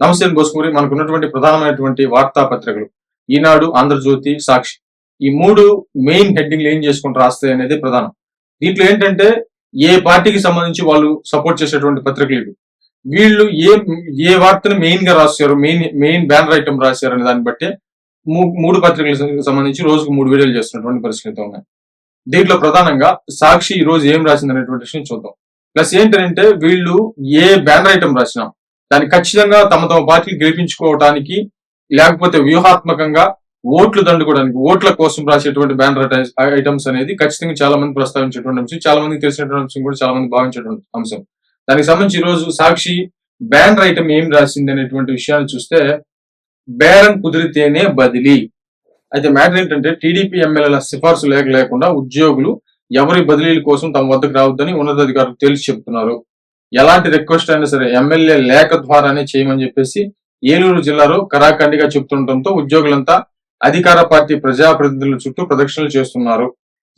నమస్తే బోస్కూరి మనకు ఉన్నటువంటి ప్రధానమైనటువంటి వార్తాపత్రికలు. ఈనాడు ఆంధ్రజ్యోతి సాక్షి. ఈ మూడు మెయిన్ హెడ్డింగ్లు ఏం చేసుకుంటూ రాస్తాయి అనేది ప్రధానం. దీంట్లో ఏంటంటే ఏ పార్టీకి సంబంధించి వాళ్ళు సపోర్ట్ చేసేటువంటి పత్రికలు ఇవి. వీళ్ళు ఏ ఏ వార్తను మెయిన్గా రాశారు మెయిన్ మెయిన్ బ్యానర్ ఐటమ్ రాశారు అనే దాన్ని బట్టి మూడు పత్రికలకు సంబంధించి రోజుకు మూడు వీడియోలు చేస్తున్నటువంటి పరిస్థితి ఉన్నాయి. దీంట్లో ప్రధానంగా సాక్షి ఈ రోజు ఏం రాసింది అనేటువంటి విషయం చూద్దాం. ప్లస్ ఏంటంటే వీళ్ళు ఏ బ్యానర్ ఐటమ్ రాసినా దాన్ని ఖచ్చితంగా తమ తమ పార్టీలు గెలిపించుకోవటానికి లేకపోతే వ్యూహాత్మకంగా ఓట్లు దండుకోవడానికి ఓట్ల కోసం రాసేటువంటి బ్యానర్ ఐటమ్స్ అనేది ఖచ్చితంగా చాలా మంది ప్రస్తావించేటువంటి అంశం చాలా మందికి తెలిసినటువంటి అంశం కూడా చాలా మంది భావించేటువంటి అంశం. దానికి సంబంధించి రోజు సాక్షి బ్యానర్ ఐటమ్ ఏం రాసింది అనేటువంటి విషయాన్ని చూస్తే బేరం కుదిరితేనే బదిలీ. అయితే మ్యాటర్ ఏంటంటే టీడీపీ ఎమ్మెల్యేల సిఫార్సు లేక లేకుండా ఉద్యోగులు ఎవరి బదిలీల కోసం తమ వద్దకు రావద్దని ఉన్నతాధికారులు తేల్చి చెప్తున్నారు. ఎలాంటి రిక్వెస్ట్ అయినా సరే ఎమ్మెల్యే లేఖ ద్వారానే చేయమని చెప్పేసి ఏలూరు జిల్లాలో కరాఖండిగా చెప్తుండటంతో ఉద్యోగులంతా అధికార పార్టీ ప్రజాప్రతినిధుల చుట్టూ ప్రదక్షిణలు చేస్తున్నారు.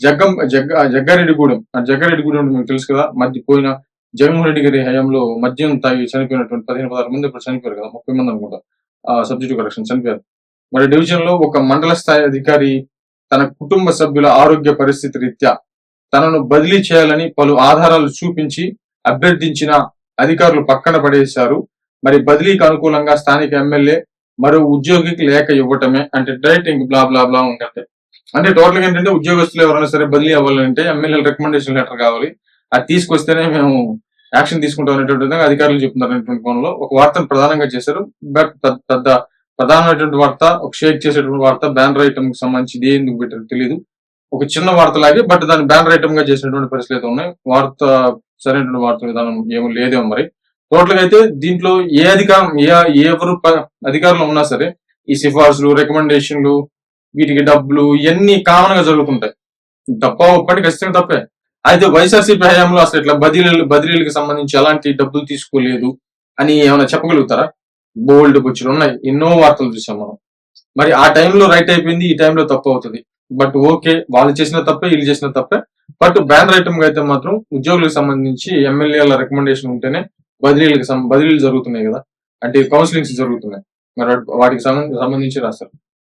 జగ్గం జగ్గ జగ్గారెడ్డిగూడెం ఆ జగ్గారెడ్డిగూడెం మీకు తెలుసు కదా మధ్య పోయిన జగన్మోహన్ రెడ్డి గారి హయాంలో మద్యం తాగి చనిపోయినటువంటి పదిహేను పదహారు మంది ఇప్పుడు చనిపోయారు కదా ముప్పై మంది అనుకుంటా. సబ్జెక్టు కరెక్షన్ చనిపోయారు. మరి డివిజన్లో ఒక మండల స్థాయి అధికారి తన కుటుంబ సభ్యుల ఆరోగ్య పరిస్థితి రీత్యా తనను బదిలీ చేయాలని పలు ఆధారాలు చూపించి అభ్యర్థించిన అధికారులు పక్కన పడేశారు. మరి బదిలీకి అనుకూలంగా స్థానిక ఎమ్మెల్యే మరో ఉద్యోగికి లేఖ ఇవ్వటమే అంటే డైరెక్ట్ ఇంక బ్లా బ్లా బ్లా ఉంటుంది. అంటే టోటల్గా ఏంటంటే ఉద్యోగస్తులు ఎవరైనా సరే బదిలీ అవ్వాలంటే ఎమ్మెల్యే రికమెండేషన్ లెటర్ కావాలి. అది తీసుకొస్తేనే మేము యాక్షన్ తీసుకుంటాం అనేటువంటి విధంగా అధికారులు చెప్తున్నారు అనేటువంటి కోణంలో. ఒక వార్తను ప్రధానంగా చేశారు. బట్ పెద్ద- పెద్ద ప్రధానమైనటువంటి వార్త ఒక షేక్ చేసేటువంటి వార్త బ్యానర్ ఐటమ్కి సంబంధించి ఎందుకు పెట్టారు తెలియదు ఒక చిన్న వార్త లాగే బట్ దాన్ని బ్యానర్ ఐటమ్గా చేసినటువంటి పరిస్థితులు అయితే ఉన్నాయి. వార్త సరైనటువంటి వార్త విధానం ఏమో లేదేమో మరి. టోటల్గా అయితే దీంట్లో ఏ అధికారం ఏ ఎవరు ప- అధికారులు ఉన్నా సరే ఈ సిఫార్సులు రికమెండేషన్లు వీటికి డబ్బులు ఇవన్నీ కామన్గా జరుగుతుంటాయి. తప్ప ఒప్పటి ఖచ్చితంగా తప్పే. అయితే వైఎస్ఆర్సీపీ హయాంలో అసలు ఇట్లా బదిలీలు బదిలీలకు సంబంధించి ఎలాంటి డబ్బులు తీసుకోలేదు అని ఏమైనా చెప్పగలుగుతారా? బోల్డ్ బుచ్చులు ఉన్నాయి. ఎన్నో వార్తలు చూసాం మనం. మరి ఆ టైంలో రైట్ అయిపోయింది ఈ టైంలో తప్పు అవుతుంది. బట్ ఓకే వాళ్ళు చేసిన తప్పే వీళ్ళు చేసిన తప్పే. బట్ బ్యానర్ ఐటమ్ అయితే మాత్రం ఉద్యోగులకు సంబంధించి ఎమ్మెల్యేల రికమెండేషన్ ఉంటేనే బదిలీలకు బదిలీలు జరుగుతున్నాయి కదా. అంటే కౌన్సిలింగ్స్ జరుగుతున్నాయి. మరి వాటికి సంబంధించి రాస్తారు.